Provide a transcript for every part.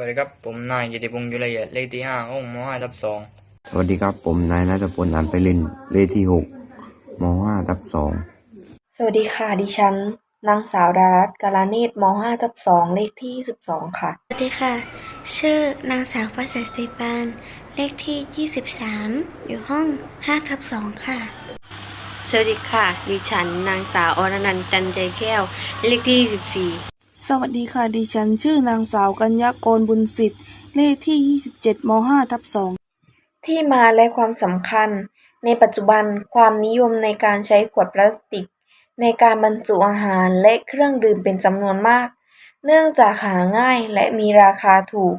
วัสดีครับ ผมนายกิติพงศ์ยุละเอียดเลขที่ห้าห้องมห้าทับสองสวัสดีครับ ผมนายนัทพลอันไปเล่นเลขที่หกมห้าทับสองสวัสดีค่ะ ดิฉันนางสาวดารัตน์กาลาเนตรม5ทับ2เลขที่12ค่ะ สวัสดีค่ะ ชื่อนางสาวฟ้าใสศรีปานเลขที่23อยู่ห้อง5ทับ2ค่ะสวัสดีค่ะ ดิฉันนางสาวอรนันต์จันใจแก้ว เลขที่24ส สวัสดีค่ะ ดิฉันชื่อนางสาวกัญญากรบุญสิทธิ์ เลขที่ 27ม5ทับ2ที่มาและความสำคัญ ในปัจจุบันความนิยมในการใช้ขวดพลาสติก ในการบรรจุอาหารและเครื่องดื่มเป็นจำนวนมาก เนื่องจากหาง่ายและมีราคาถูก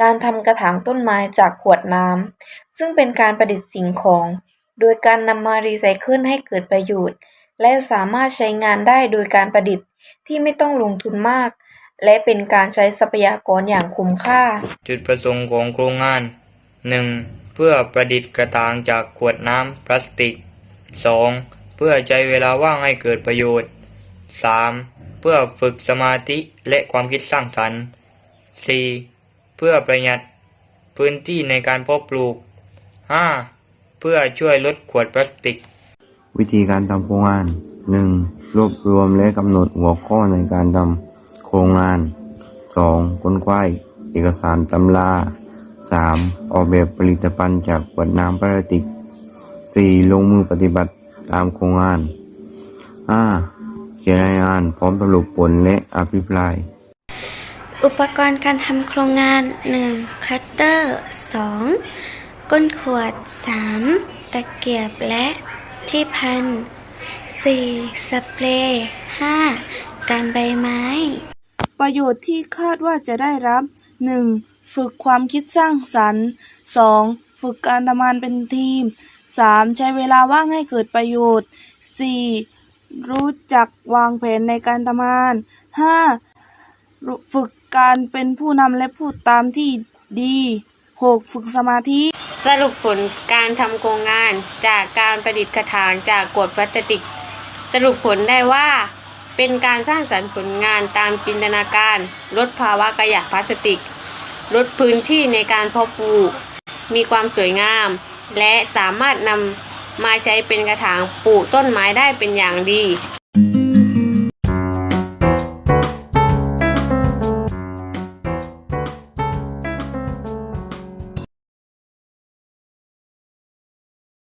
การทำกระถางต้นไม้จากขวดน้ำซึ่งเป็นการประดิษฐ์สิ่งของ โดยการนำมารีไซเคิลให้เกิดประโยชน์ และสามารถใช้งานได้โดยการประดิษฐ์ที่ไม่ต้องลงทุนมาก และเป็นการใช้ทรัพยากรอย่างคุ้มค่า จุดประสงค์ของโครงงานหนึ่งเพื่อประดิษฐ์กระถางจากขวดน้ำพลาสติกสองเพื่อใช้เวลาว่างให้เกิดประโยชน์สามเพื่อฝึกสมาธิและความคิดสร้างสรรค์สี่เพื่อประหยัดพื้นที่ในการเพาะปลูกห้าเพื่อช่วยลดขวดพลาสติก วิธีการทำโครงงานหนึ่งรวบรวมและกำหนดหัวข้อในการทำโครงงานสองค้นคว้าเอกสารตำราสามออกแบบผลิตภัณฑ์จากขวดน้ำพลาสติกสี่ลงมือปฏิบัติตามโครงงานห้าเขียนรายงานพร้อมสรุปผลและอภิปราย อุปกรณ์การทำโครงงาน 1. คัตเตอร์ 2. ก้นขวด 3. ตะเกียบและ ที่พัน 4. สเปรย์ 5. การใบไม้ ประโยชน์ที่คาดว่าจะได้รับ 1. ฝึกความคิดสร้างสรรค์ 2. ฝึกการทำงานเป็นทีม 3. ใช้เวลาว่างให้เกิดประโยชน์ 4. รู้จักวางแผนในการทำงาน 5. ฝึกการเป็นผู้นำและพูดตามที่ดี 6. ฝึกสมาธิ สรุปผลการทำโครงงานจากการประดิษฐ์กระถางจากขวดพลาสติก สรุปผลได้ว่า เป็นการสร้างสรรค์ผลงานตามจินตนาการ ลดภาวะขยะพลาสติก ลดพื้นที่ในการเพาะปลูก มีความสวยงาม และสามารถนำมาใช้เป็นกระถางปลูกต้นไม้ได้เป็นอย่างดี